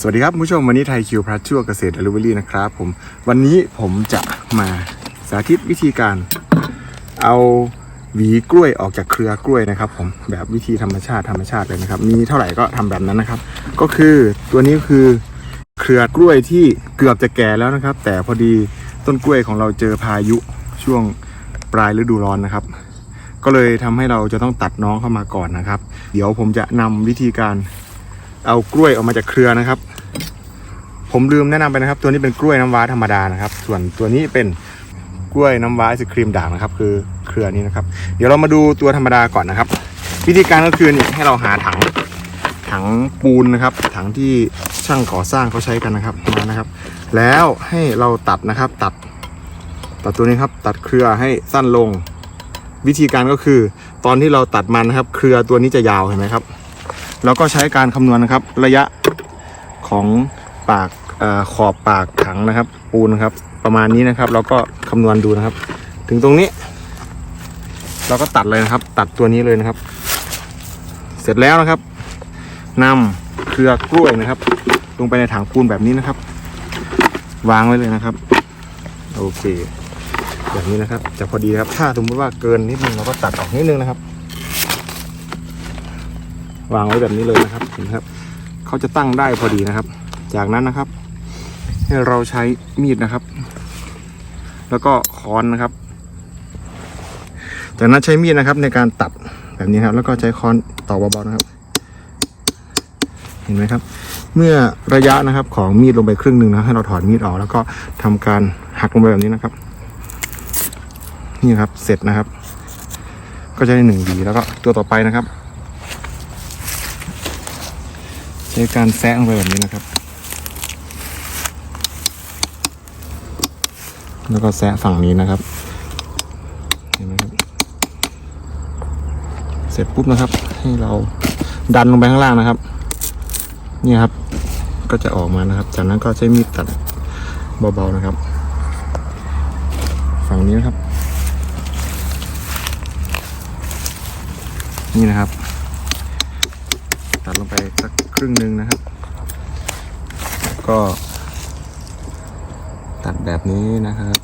สวัสดีครับผู้ชมวันนี้ไทยคิวพลัสชั่วเกษตรเดลิเวอรี่นะครับผมวันนี้ผมจะมาสาธิตวิธีการเอาหวีกล้วยออกจากเครือกล้วยนะครับ ผมแบบวิธีธรรมชาติธรรมชาติเลยนะครับ มีเท่าไหร่ก็ทำแบบนั้นนะครับ ก็คือตัวนี้คือเครือกล้วยที่เกือบจะแก่แล้วนะครับ แต่พอดีต้นกล้วยของเราเจอพายุช่วงปลายฤดูร้อนนะครับ ก็เลยทำให้เราจะต้องตัดน้องเข้ามาก่อนนะครับ เดี๋ยวผมจะนำวิธีการเอากล้วยออกมาจากเครือนะครับ ผมลืมแนะนำไปนะครับ ตัวนี้เป็นกล้วยน้ำว้าธรรมดานะครับ ส่วนตัวนี้เป็นกล้วยน้ำว้าไอศครีมด่างนะครับ คือเครือนี้นะครับ เดี๋ยวเรามาดูตัวธรรมดาก่อนนะครับ วิธีการก็คือนี่ให้เราหาถังถังปูนนะครับ ถังที่ช่างก่อสร้างเขาใช้กันนะครับมานะครับ แล้วให้เราตัดนะครับตัด ตัดตัวนี้ครับ ตัดเครือให้สั้นลง วิธีการก็คือ ตอนที่เราตัดมันนะครับ เครือตัวนี้จะยาวเห็นไหมครับ แล้วก็ใช้การคำนวณนะครับ ระยะของ ปากอขอบปากถังนะครับ ปูนครับ ประมาณนี้นะครับ เราก็คำนวณดูนะครับ ถึงตรงนี้ เราก็ตัดเลยนะครับ ตัดตัวนี้เลยนะครับ เสร็จแล้วนะครับนำเครือกล้วยนะครับ ลงไปในถังปูนแบบนี้นะครับ วางไว้เลยนะครับ โอเค แบบนี้นะครับ จะพอดีนะครับ ถ้าสมมติว่าเกินนิดนึงเราก็ตัดออกนิดนึงนะครับ วางไว้แบบนี้เลยนะครับเห็นครับเขาจะตั้งได้พอดีนะครับ จากนั้นนะครับให้เราใช้มีดนะครับ แล้วก็ค้อนนะครับ จากนั้นใช้มีดนะครับในการตัดแบบนี้ครับ แล้วก็ใช้ค้อนตอกเบาๆนะครับ เห็นไหมครับ เมื่อระยะนะครับของมีดลงไปครึ่งหนึ่งนะให้เราถอดมีดออก แล้วก็ทำการหักลงไปแบบนี้นะครับ นี่ครับเสร็จนะครับ ก็จะได้หนึ่งดีแล้วก็ตัวต่อไปนะครับ ใช้การแซะลงไปแบบนี้นะครับ แล้วก็แซะฝั่งนี้นะครับ เห็นไหมครับ เสร็จปุ๊บนะครับ ให้เราดันลงไปข้างล่างนะครับ นี่ครับ ก็จะออกมานะครับ จากนั้นก็ใช้มีดตัดเบาๆนะครับ ฝั่งนี้นะครับ นี่นะครับ ตัดลงไปสักครึ่งหนึ่งนะครับ ก็ ตัดแบบนี้นะครับ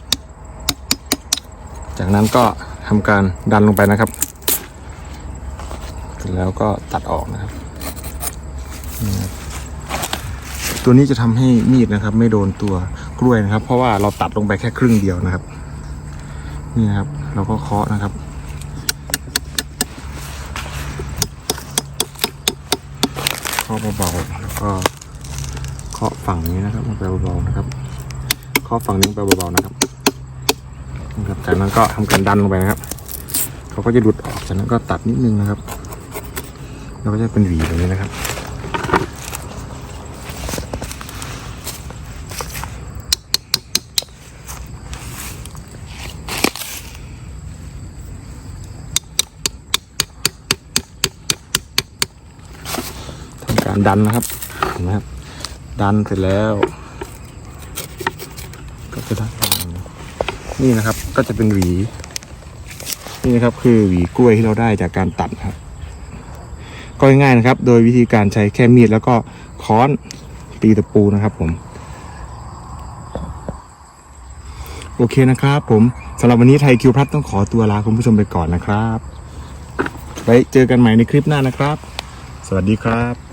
จากนั้นก็ทำการดันลงไปนะครับเสร็จแล้วก็ตัดออกนะครับ ตัวนี้จะทำให้มีดนะครับ ไม่โดนตัวกล้วยนะครับ เพราะว่าเราตัดลงไปแค่ครึ่งเดียวนะครับ นี่นะครับ เราก็เคาะนะครับเคาะเบาๆแล้วก็เคาะฝั่งนี้นะครับเบาๆนะครับ เคาะฝั่งนี้ลงไปเบาๆนะครับนะครับ จากนั้นก็ทำการดันลงไปนะครับ เขาก็จะหลุดออก จากนั้นก็ตัดนิดนึงนะครับ แล้วก็จะเป็นหวีแบบนี้นะครับทำการดันนะครับเห็นไหมครับ ดันเสร็จแล้ว จะได้ประมาณนี้นี่นะครับ ก็จะเป็นหวี นี่นะครับ คือหวีกล้วยที่เราได้จากการตัดครับ ก็ง่ายๆนะครับ โดยวิธีการใช้แค่มีดแล้วก็ค้อนตีตะปูนะครับผม โอเคนะครับ ผมสำหรับวันนี้ไทยคิวพลัดต้องขอตัวลาคุณผู้ชมไปก่อนนะครับไว้เจอกันใหม่ในคลิปหน้านะครับ สวัสดีครับ